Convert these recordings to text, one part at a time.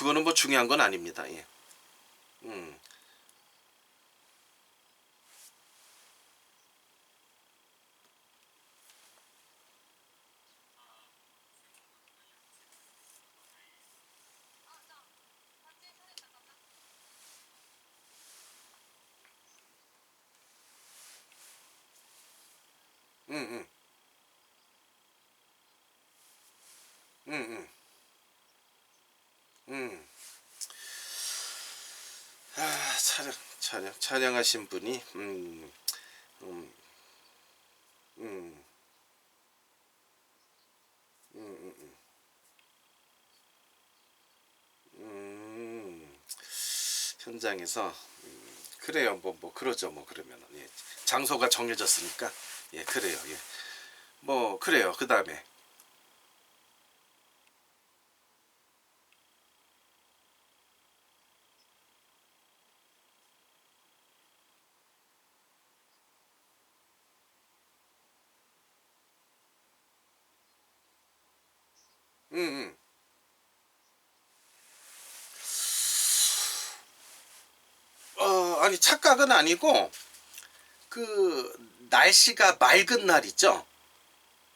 그거는 뭐 중요한 건 아닙니다. 예. 음. 음, 음. 음, 음. 음. 아, 촬영, 촬영, 촬영하신 분이, 음, 음, 음, 음, 음, 음, 음, 현장에서, 음, 그래요, 뭐, 뭐, 그러죠, 뭐, 그러면은, 예. 장소가 정해졌으니까, 예, 그래요, 예. 뭐, 그래요, 그 다음에, 음, 음. 어, 아니 착각은 아니고 그 날씨가 맑은 날 있죠.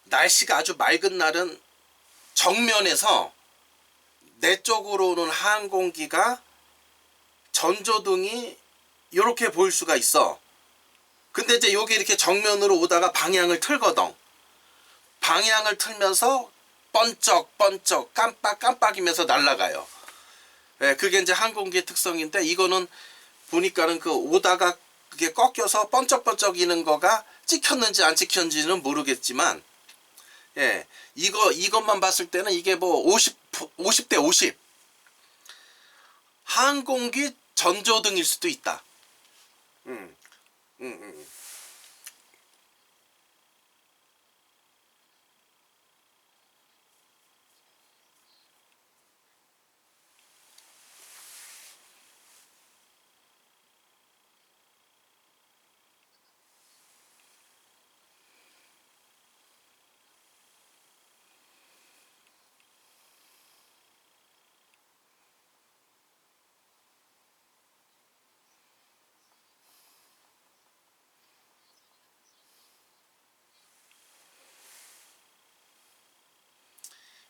날씨가 아주 맑은 날은 정면에서 내 쪽으로 오는 항공기가 전조등이 이렇게 보일 수가 있어. 근데 이제 여기 이렇게 정면으로 오다가 방향을 틀거든. 방향을 틀면서 번쩍 번쩍 깜빡 깜빡이면서 날아가요. 예, 그게 이제 항공기의 특성인데 이거는 보니까는 그 오다가 그게 꺾여서 번쩍번쩍이는 거가 찍혔는지 안 찍혔는지는 모르겠지만 예, 이거 이것만 봤을 때는 이게 뭐 50, 50대 50 항공기 전조등일 수도 있다. 음, 음, 음.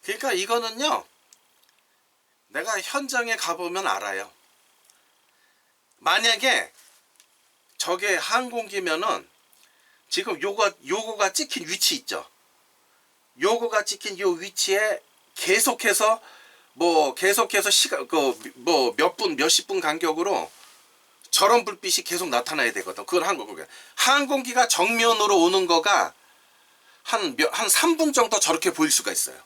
그러니까 이거는요. 내가 현장에 가보면 알아요. 만약에 저게 항공기면은 지금 요거 요거가 찍힌 위치 있죠. 요거가 찍힌 요 위치에 계속해서 뭐 계속해서 시간 그 뭐 몇 분 몇십 분 간격으로 저런 불빛이 계속 나타나야 되거든. 그걸 항공기 항공기가 정면으로 오는 거가 한몇한 3분 정도 저렇게 보일 수가 있어요.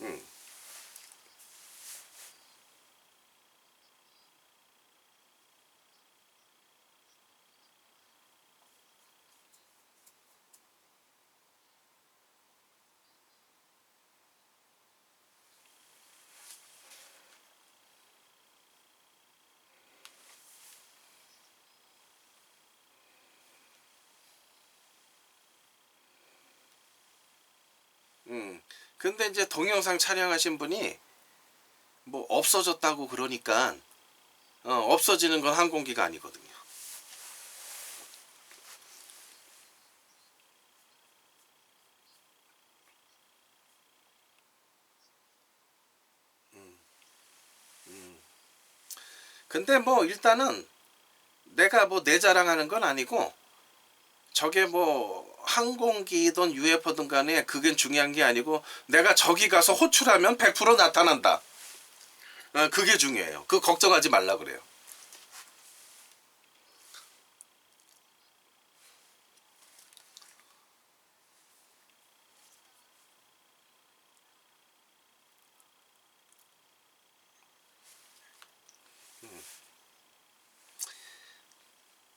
음. 음. 근데 이제 동영상 촬영하신 분이 뭐 없어졌다고 그러니까 어, 없어지는 건 항공기가 아니거든요. 음. 음. 근데 뭐 일단은 내가 뭐 내 자랑하는 건 아니고 저게 뭐 항공기든 UFO든 간에 그게 중요한 게 아니고 내가 저기 가서 호출하면 100% 나타난다. 어, 그게 중요해요. 그 걱정하지 말라 그래요.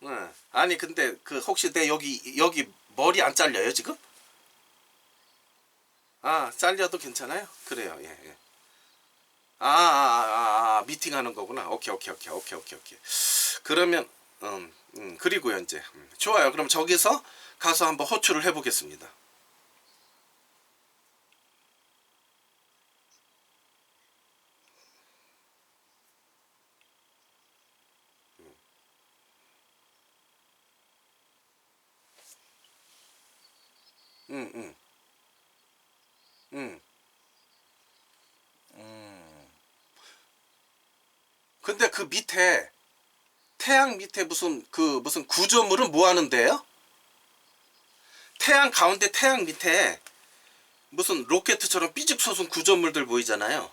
응. 아니 근데 그 혹시 내 여기 여기 머리 안 잘려요 지금? 아 잘려도 괜찮아요? 그래요 예. 예. 아, 아, 아, 아, 미팅하는 거구나. 오케이, 오케이, 오케이, 오케이, 오케이, 오케이. 그러면, 음, 음, 그리고요, 이제. 음, 좋아요. 그럼 저기서 가서 한번 호출을 해보겠습니다. 응, 응. 근데 그 밑에 태양 밑에 무슨 그 무슨 구조물은 뭐 하는데요? 태양 가운데 태양 밑에 무슨 로켓처럼 삐집 솟은 구조물들 보이잖아요.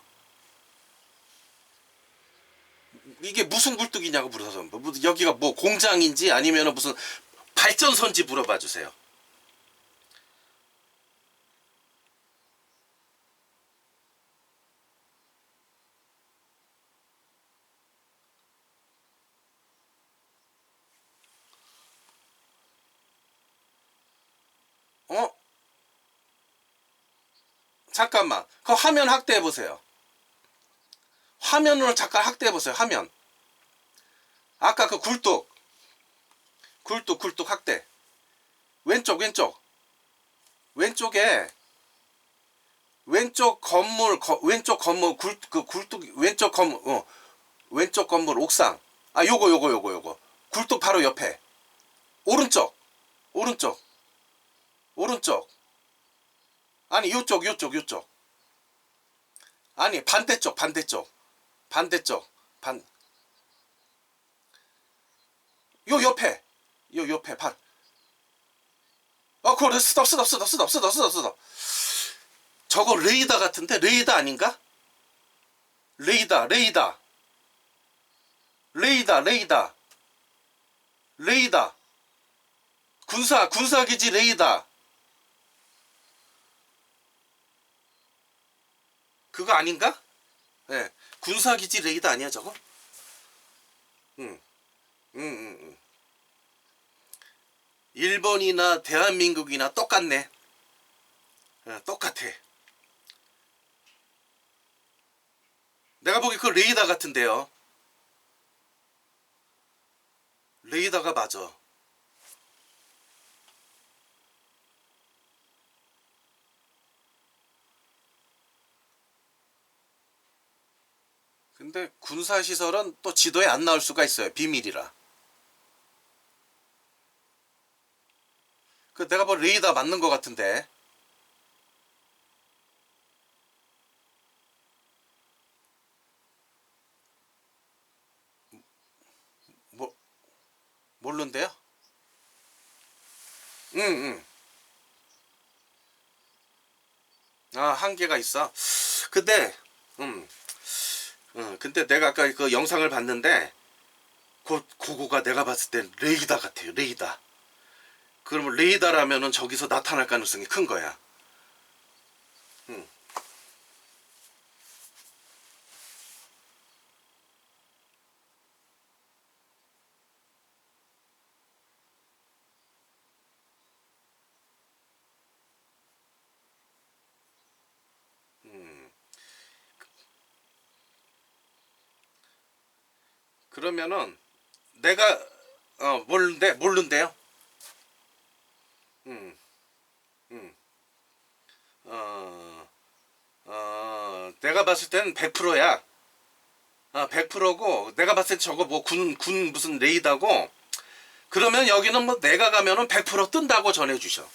이게 무슨 굴뚝이냐고 물어서 뭐, 뭐, 여기가 뭐 공장인지 아니면 무슨 발전소인지 물어봐 주세요. 어? 잠깐만. 그 화면 확대해 보세요. 화면으로 잠깐 확대해 보세요. 화면. 아까 그 굴뚝. 굴뚝 굴뚝 확대. 왼쪽 왼쪽. 왼쪽에 왼쪽 건물 거, 왼쪽 건물 굴, 그 굴뚝 왼쪽 건물 어, 왼쪽 건물 옥상. 아 요거 요거 요거 요거. 굴뚝 바로 옆에. 오른쪽. 오른쪽. 오른쪽. 아니 요쪽 요쪽 요쪽. 아니 반대쪽 반대쪽. 반대쪽. 반. 요 옆에. 요 옆에 반. 어, 그거 스톱 스톱 스톱 스톱 스톱 스톱 스톱. 저거 레이더 같은데 레이더 아닌가? 레이더 레이더. 레이더 레이더. 레이더. 군사 군사기지 레이더. 그거 아닌가? 예. 네. 군사기지 레이더 아니야 저거? 응. 응, 응, 응. 일본이나 대한민국이나 똑같네. 어, 똑같아. 내가 보기 그 레이더 같은데요. 레이더가 맞아. 근데 군사시설은 또 지도에 안 나올 수가 있어요. 비밀이라. 그 내가 뭐 레이더 맞는 것 같은데. 뭐 모르는데요? 응, 응. 아, 한계가 있어. 근데 음. 어, 근데 내가 아까 그 영상을 봤는데 그 그거가 내가 봤을 땐 레이더 같아요. 레이더. 그러면 레이더라면은 저기서 나타날 가능성이 큰 거야. 응. 음. 그러면은 내가 어 모르는데 모르는데요. 음, 음, 어, 어, 내가 봤을 때는 100%야. 아, 100%고 내가 봤을 때 저거 뭐 군군 무슨 레이더고 그러면 여기는 뭐 내가 가면은 100% 뜬다고 전해 주셔.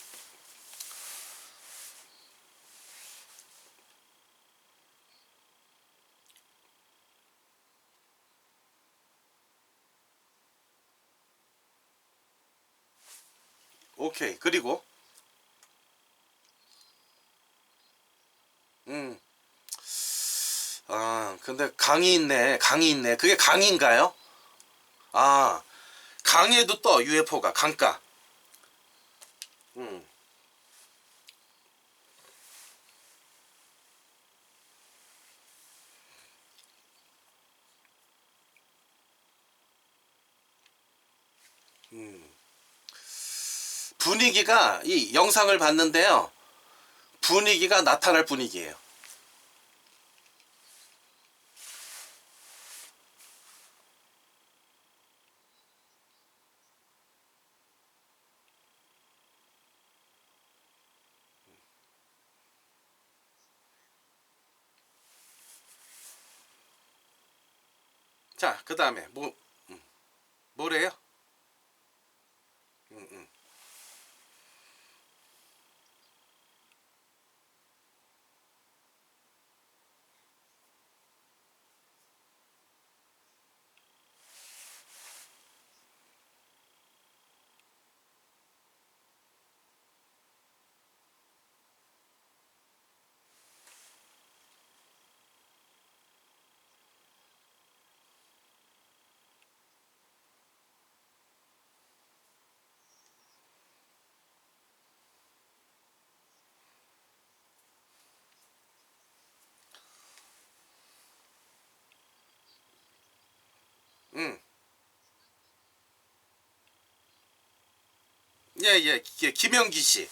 오케이. 그리고 음. 아, 근데 강이 있네. 강이 있네. 그게 강인가요? 아, 강에도 떠 UFO가 강가. 음. 음. 분위기가 이 영상을 봤는데요. 분위기가 나타날 분위기예요. 자, 그 다음에 뭐 음, 뭐래요? 음, 음. 응. 예, 예, 예 김영기 씨.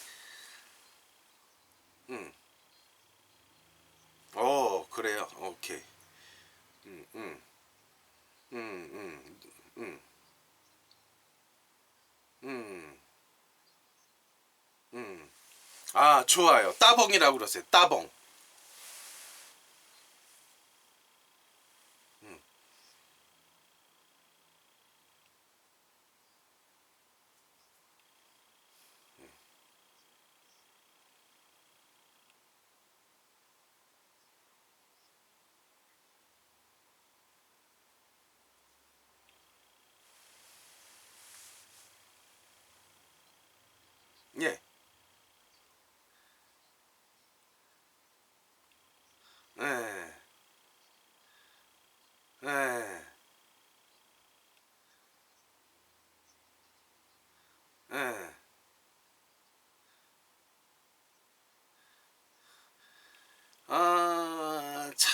응. 어, 그래요. 오케이. 응, 응. 응, 응, 응. 응. 아, 좋아요. 따봉이라고 그러세요. 따봉.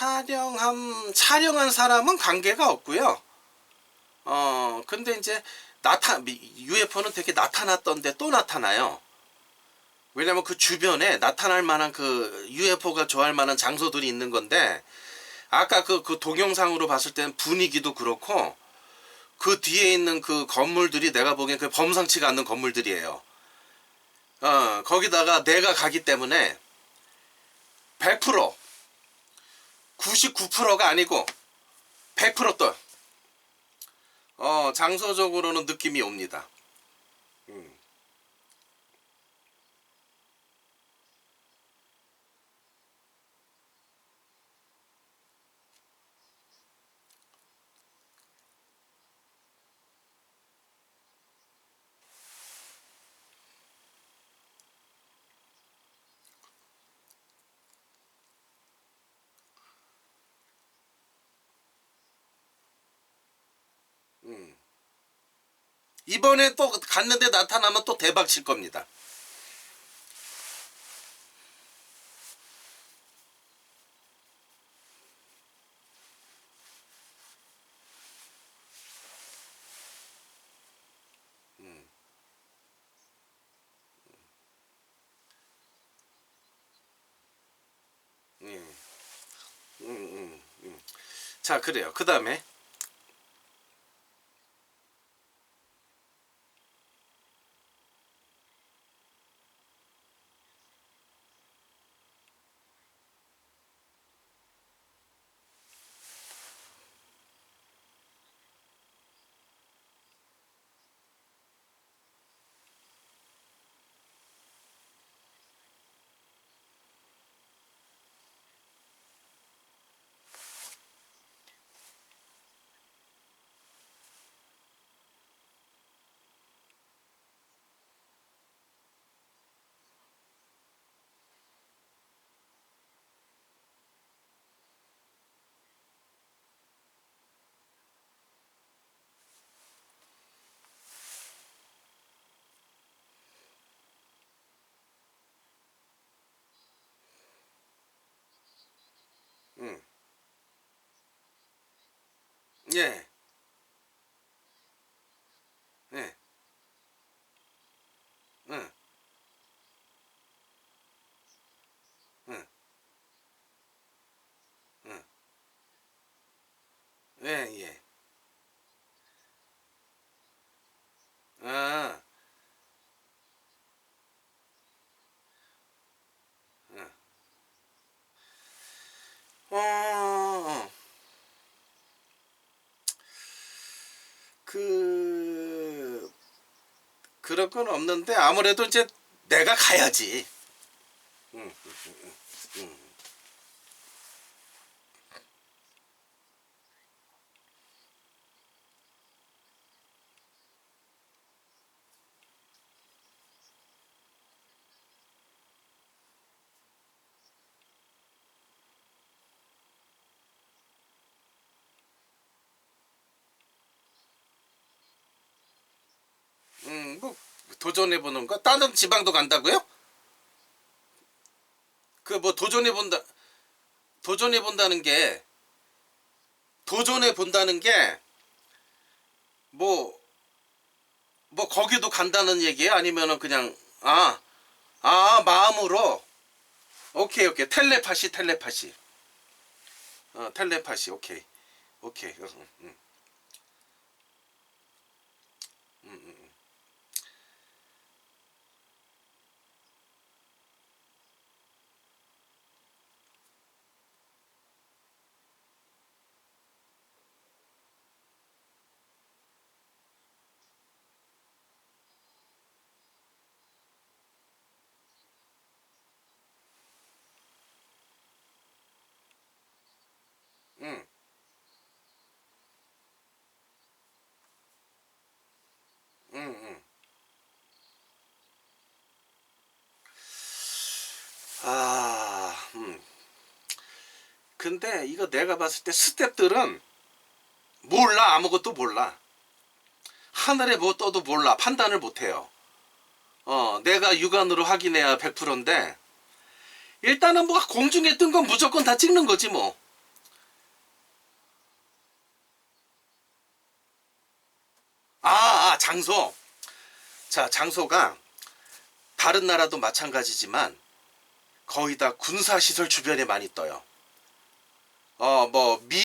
촬영한 촬영한 사람은 관계가 없고요. 어, 근데 이제 나타 UFO는 되게 나타났던데 또 나타나요. 왜냐면 그 주변에 나타날 만한 그 UFO가 좋아할 만한 장소들이 있는 건데 아까 그, 그 동영상으로 봤을 때는 분위기도 그렇고 그 뒤에 있는 그 건물들이 내가 보기엔 그 범상치가 않는 건물들이에요. 어, 거기다가 내가 가기 때문에 100% 99%가 아니고 100%또 어, 장소적으로는 느낌이 옵니다. 음. 음. 이번에 또 갔는데 나타나면 또 대박 칠 겁니다. 음. 음. 음, 음, 음. 자, 그래요. 그 다음에 음. 예. 예. 응. 응. 응. 예, 예. 아. 응. 어, 어. 그 그럴 건 없는데 아무래도 이제 내가 가야지. 응, 응, 응, 응. 음, 뭐 도전해 보는 거. 다른 지방도 간다고요? 그 뭐 도전해 본다. 도전해 본다는 게 도전해 본다는 게 뭐 뭐 거기도 간다는 얘기예요? 아니면은 그냥 아, 아 마음으로 오케이 오케이 텔레파시 텔레파시 어 텔레파시 오케이 오케이 어, 음, 음. 음, 음, 음. 음. 음, 음. 아, 음. 근데 이거 내가 봤을 때 스탭들은 몰라 아무것도 몰라 하늘에 뭐 떠도 몰라 판단을 못해요. 어, 내가 육안으로 확인해야 100%인데 일단은 뭐 공중에 뜬 건 무조건 다 찍는 거지 뭐. 아, 아, 장소. 자, 장소가 다른 나라도 마찬가지지만 거의 다 군사시설 주변에 많이 떠요. 어, 뭐, 미